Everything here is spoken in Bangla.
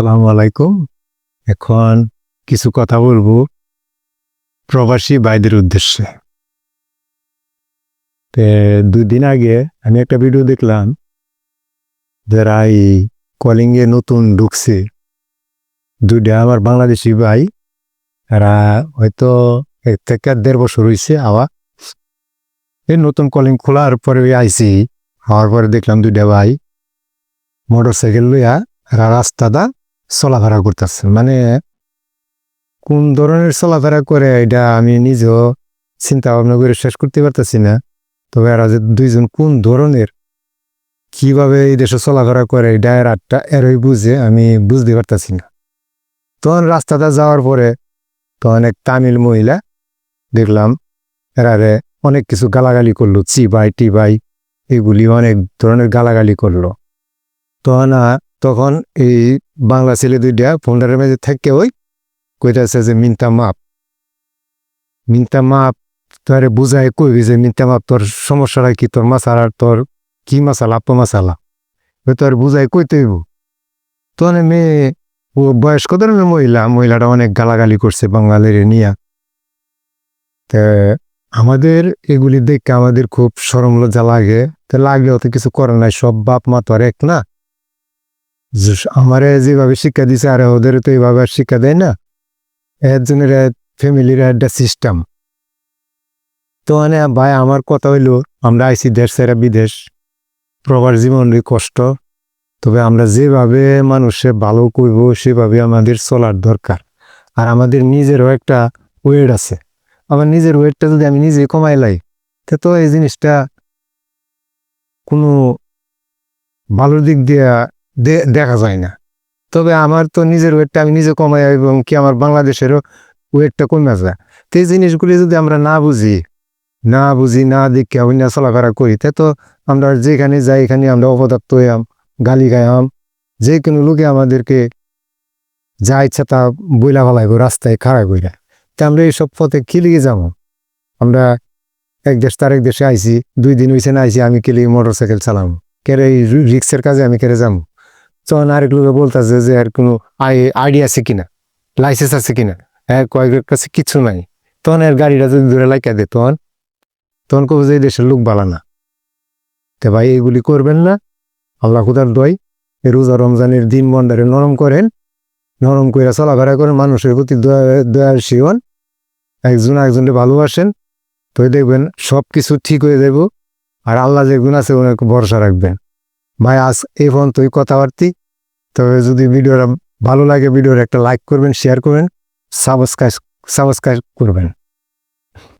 আসসালামু আলাইকুম। এখন কিছু কথা বলব প্রবাসী ভাইদের উদ্দেশ্যে। দুই দিন আগে আমি একটা ভিডিও দেখলাম যারা এই কলিংয়ে নতুন ঢুকছে। দুইটা আমার বাংলাদেশি ভাই, এরা হয়তো এক থেকে দেড় বছর হয়েছে আওয়া। এই নতুন কলিং খোলার পরে আইসি হওয়ার পরে দেখলাম দুইটা ভাই মোটর সাইকেল লইয়া রাস্তাটা চলাফেরা করতেছে। মানে কোন ধরনের চলাফেরা করে এটা আমি নিজেও চিন্তা ভাবনা করে শেষ করতে পারতেছি না। তবে এরা যে দুইজন কোন ধরনের, কীভাবে এই দেশে চলাফেরা করে, এটা এর আটটা এরই বুঝে আমি বুঝতে পারতেছি না। তখন রাস্তাটা যাওয়ার পরে তখন এক তামিল মহিলা দেখলাম এরারে অনেক কিছু গালাগালি করল চি বাই টি বাই এগুলি অনেক ধরনের গালাগালি করল। তখন তখন এই বাংলা ছেলে দুইটা ফোনটার মেঝে থেকে ওই কইতাছে যে, মিনতা মাপ। মিনতা মাপ, তোরে বুঝায় কইবি যে, মিনতা মাপ, তোর সমস্যাটা কি? তোর মাসালা, তোর কি মাসালা আপ মাসালা? তোর বুঝায় কইতে হইব। তখন মেয়ে, ও বয়স্ক ধরনের মহিলা, মহিলাটা অনেক গালাগালি করছে বাঙালির নিয়া। তা আমাদের এগুলি দেখে আমাদের খুব সরম লাগে। তো লাগলেও তো কিছু করে নাই, সব বাপ মা তো আর এক না। যে আমারে যেভাবে শিক্ষা দিছে, আর ওদের তো এইভাবে আর শিক্ষা দেয় না। একজনের ফ্যামিলির একটা সিস্টেম তো মানে ভাই, আমার কথা হইল, আমরা আইসি দেশ সেরা বিদেশ। প্রবার জীবনের কষ্ট। তবে আমরা যেভাবে মানুষে ভালো করব, সেভাবে আমাদের চলার দরকার। আর আমাদের নিজেরও একটা ওয়েট আছে। আমার নিজের ওয়েটটা যদি আমি নিজে কমাই লাই, তা তো এই জিনিসটা কোনো ভালো দিক দিয়ে দেখা যায় না। তবে আমার তো নিজের ওয়েটটা আমি নিজে কমাই এবং কি আমার বাংলাদেশেরও ওয়েটটা কমে যায়। তো এই জিনিসগুলি যদি আমরা না বুঝি না বুঝি, না দেখে অন্য চলাফেরা করি, তা তো আমরা যেখানে যাই এখানে আমরা অপদার্থ হইয়াম গালি গায়াম যে কোনো লোকে আমাদেরকে যা ইচ্ছা তা বইলা ফেলাইব, রাস্তায় খাড়া কইরা। তা আমরা এইসব পথে কি লিগে যাব? আমরা এক দেশ তার এক দেশে আইছি, দুই দিন হয়েছে না আইছি, আমি কেলি মোটর সাইকেল চালাম কেরে এই রিক্সের কাজে আমি কেড়ে যাব? তখন আরেক লোকে বলতেছে যে আর কোনো আইডিয়া আছে কিনা? লাইসেন্স আছে কিনা? হ্যাঁ কয়েকের কাছে কিছু নাই। তখন এর গাড়িটা যদি ধরে লাইকা দে তখন তখন কবে যে দেশের লোক বালা না। তে ভাই, এগুলি করবেন না। আল্লাহ খুদার দয় রোজা রমজানের দিন মন্ডারে নরম করেন। নরম করে চলাফেরা করেন। মানুষের প্রতি দয়া দয়াশী হন। একজন একজনকে ভালোবাসেন। তো দেখবেন সব কিছু ঠিক হয়ে যাব আর আল্লাহ যে গুণ আছে, ওনাকে ভরসা রাখবেন। ভাই, আজ এই পর্যন্তই কথাবার্তি। তবে যদি ভিডিওটা ভালো লাগে, ভিডিওর একটা লাইক করবেন শেয়ার করবেন সাবস্ক্রাইব সাবস্ক্রাইব করবেন।